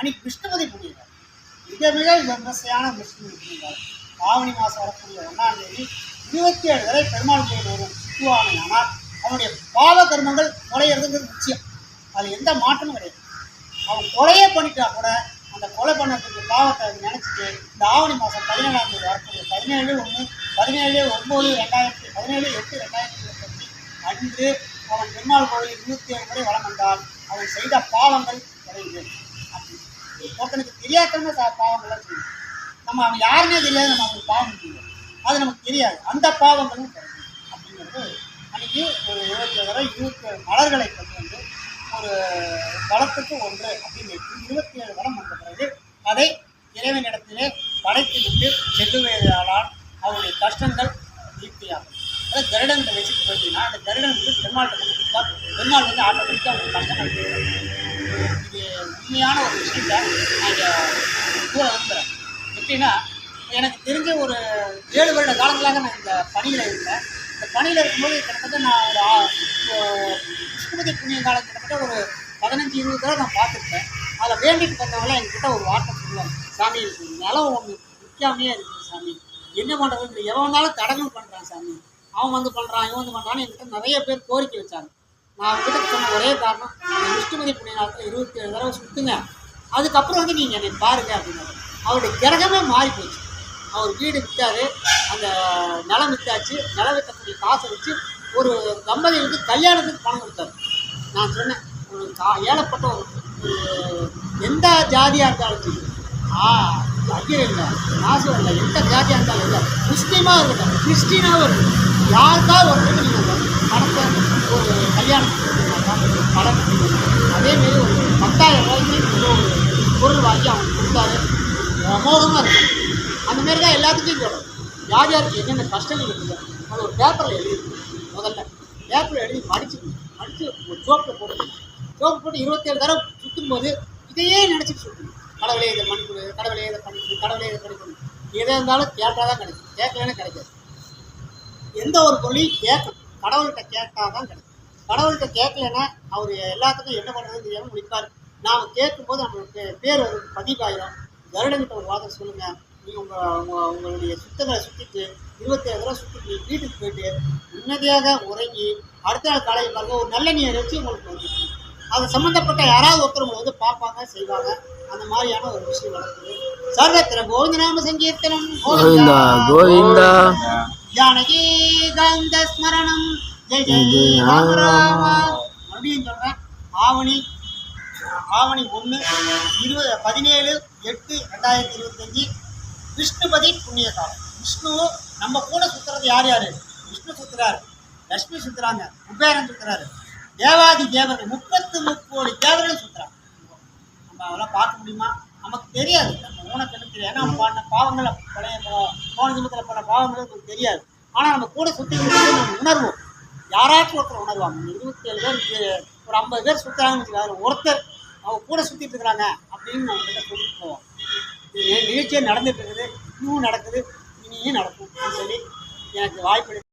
அன்னைக்கு விஷ்ணுபதி புண்ணியகாலம் மிக மிக விமர்சையான விஷ்ணுபதி புண்ணியகாலம் ஆவணி மாதம் வரக்கூடிய ஒன்றாம் தேதி இருபத்தி ஏழு வரை பெருமாள் கோயில் வரும். சுற்றுவானை ஆனால் அவனுடைய பாவ கர்மங்கள் குறையிறதுங்கிறது நிச்சயம். அது எந்த மாற்றமும் கிடையாது. அவன் கொலையே பண்ணிட்டா கூட அந்த கொலை பண்ணதுக்கு பாவத்தை நினச்சிட்டு இந்த ஆவணி மாதம் பதினேழாம் தேதி வரக்கூடிய பதினேழு ஒன்று பதினேழு ஒம்பது ரெண்டாயிரத்தி பதினேழு எட்டு ரெண்டாயிரத்தி இருபத்தஞ்சு அன்று அவன் பெருமாள் கோயில் இருபத்தி ஏழு முறை வளம் வந்தால் அவன் செய்த பாவங்கள் குறையுது ஒருத்தனுக்கு தெரியாதவங்க சா பாவங்கள்லாம் செய்யும். நம்ம அவன் யாருன்னே தெரியாது நம்ம அவனுக்கு பாவம் செய்யும் அது நமக்கு தெரியாது. அந்த பாவங்களும் கிடைக்கும். அப்படிங்கிறது அன்றைக்கி ஒரு இருபத்தி ஏழு இருபத்தி ஏழு மலர்களை கொண்டு வந்து ஒரு வளத்துக்கு ஒன்று அப்படின்னு இருபத்தி ஏழு வளம் வந்த பிறகு அதை இறைவனிடத்திலே படைத்து விட்டு செல்லுவதால் அவருடைய கஷ்டங்கள் தீர்த்தியாகும். அதாவது கருடன் வச்சுட்டு போயிட்டீங்கன்னா அந்த கருடன் வந்து பெருமாள் பெருமாள் வந்து ஆட்டோமேட்டிக்காக அவங்களுக்கு கஷ்டங்கள் தீர்க்கும். இது உண்மையான ஒரு விஷயத்த நான் கூட விரும்புகிறேன் எப்படின்னா எனக்கு தெரிஞ்ச ஒரு ஏழு வருட காலங்களாக நான் இந்த பணியில் இருந்தேன். இந்த பணியில் இருக்கும்போது கிட்டத்தட்ட நான் ஒரு ஆ- விஷ்ணுபதி புண்ணிய காலம் கிட்டத்தட்ட ஒரு பதினஞ்சு இருபது தடவை நான் பார்த்துருப்பேன். அதில் வேண்டிட்டு வந்தவங்களாம் என்கிட்ட ஒரு வார்த்தை சொல்லுவாங்க. சாமி நிலம் ஒன்று நிற்காமையே இருக்குது சாமி. என்ன பண்ணுறது எவ்வளோ நாளும் தடங்கள் பண்ணுறான் சாமி. அவன் வந்து பண்ணுறான் இவன் வந்து பண்ணுறான்னு என்கிட்ட நிறைய பேர் கோரிக்கை வச்சாங்க. நான் அவங்ககிட்ட சொன்ன ஒரே காரணம் விஷ்ணுமதி புண்ணிய காலத்தில் இருபத்தி ஏழு தடவை சுற்றுங்க அதுக்கப்புறம் வந்து நீங்கள் என்னை பாருங்க அப்படின்னாரு அவருடைய கிரகமே மாறி போச்சு. அவர் வீடு விற்றாரு அந்த நிலம் விற்றாச்சு நிலம் விற்கக்கூடிய காசை வச்சு ஒரு தம்பதிகளுக்கு கல்யாணத்துக்கு பணம் கொடுத்தாரு. நான் சொன்னேன் ஒரு கா ஏழப்பட்ட ஒரு ஒரு எந்த ஜாதியாக இருந்தாலும் சரி. ஆ ஐயர் இல்லை நாசம் இல்லை எந்த ஜாதியாக இருந்தாலும் இல்லை. முஸ்லீமாக இருக்கட்டும் கிறிஸ்டினாகவும் இருக்கட்டும் யாருக்காவது ஒருத்தருக்கு நீங்கள் பணத்தை ஒரு கல்யாணத்துக்கு படம் அதேமாரி ஒரு பத்தாயிரம் ரூபாய்க்கு ஏதோ ஒரு பொருள் வாங்கி அவங்க கொடுத்தாரு அமோகமாக இருக்கும். அந்த மாரி தான் எல்லாத்துக்கும் சொல்லணும் யார் யாருக்கு என்னென்ன கஷ்டங்கள் இருக்குது அது ஒரு பேப்பரில் எழுதிருக்கு முதல்ல பேப்பரில் எழுதி படிச்சுக்கணும் படித்து ஒரு ஜோப்பில் போட்டு ஜோப்பு போட்டு இருபத்தேழு தடவை சுற்றும் போது இதையே நினச்சிட்டு சுற்றணும் கடவுளே இதை பண்ணி கொடு கடவுளே இதை பண்ணி கொடு கடவுளே இதை பண்ணி கொடு. எதாக இருந்தாலும் கேட்டால் தான் கிடைக்கும். கேட்கலன்னு கிடைக்காது. எந்த ஒரு பொருளையும் கேட்கணும் கடவுள்கிட்ட கேட்டால் தான் கிடைக்கும். கடவுள்கிட்ட கேட்கலன்னா அவர் எல்லாத்துக்கும் என்ன பண்ணுறதுன்னு தெரியாமல் முடிப்பார். நாம் கேட்கும்போது நம்மளுக்கு பேர் வந்து பதிவாயிரும். கருடங்கிட்ட ஒரு வாதம் சொல்லுங்கள் நீங்கள் உங்கள் உங்கள் உங்களுடைய சுத்தங்களை சுற்றிட்டு இருபத்தேழு தடவை சுற்றிட்டு வீட்டுக்கு போயிட்டு நிம்மதியாக உறங்கி அடுத்த நாள் காலையில் பாருங்கள் ஒரு நல்ல நீரை வச்சு உங்களுக்கு வந்து அது சம்மந்தப்பட்ட யாராவது ஒருத்தர் உங்களை வந்து பார்ப்பாங்க செய்வாங்க. அந்த மாதிரியான ஒரு விஷயம் நடக்குது. சர்வத்திர கோவிந்தநாம சங்கீர்த்தனம். கோவிந்தா கோவிந்தா. ஜானகி கந்த ஸ்மரணம். ஜெய ஜெய ராம ராம. மறுபடியும் சொல்கிறேன் ஆவணி ஆவணி ஒன்று இருபது பதினேழு எட்டு ரெண்டாயிரத்தி இருபத்தஞ்சி. விஷ்ணுபதி புண்ணிய காலம் விஷ்ணு நம்ம கூட சுற்றுறது யார் யார்? விஷ்ணு சுற்றுறாரு லட்சுமி சுற்றுறாங்க குபேரன் சுற்றுறாரு தேவாதி தேவர்கள் முப்பத்து முக்கோடி தேவர்கள் சுற்றுறாங்க நம்ம அதெல்லாம் பார்க்க முடியுமா? நமக்கு தெரியாது. நம்ம ஊனக்கு என்ன தெரியாது? ஏன்னா நம்ம பண்ண பாவங்களை பழைய போன ஜென்மத்தில் பண்ண பாவங்கள் நமக்கு தெரியாது. ஆனால் நம்ம கூட சுற்றி நம்ம உணர்வோம். யாராச்சும் ஒருத்தர் உணர்வாங்க. இருபத்தி ஏழு பேர் ஒரு ஐம்பது பேர் சுற்றுறாங்கன்னு வச்சுக்காரு ஒருத்தர் அவங்க கூட சுற்றிட்டு இருக்கிறாங்க அப்படின்னு நம்ம கிட்ட சொல்லிட்டு போவோம் நிகழ்ச்சியாக நடந்துட்டு இருக்குது. இன்னும் நடக்குது. இனியும் நடக்கும். அப்படின்னு சொல்லி எனக்கு வாய்ப்பு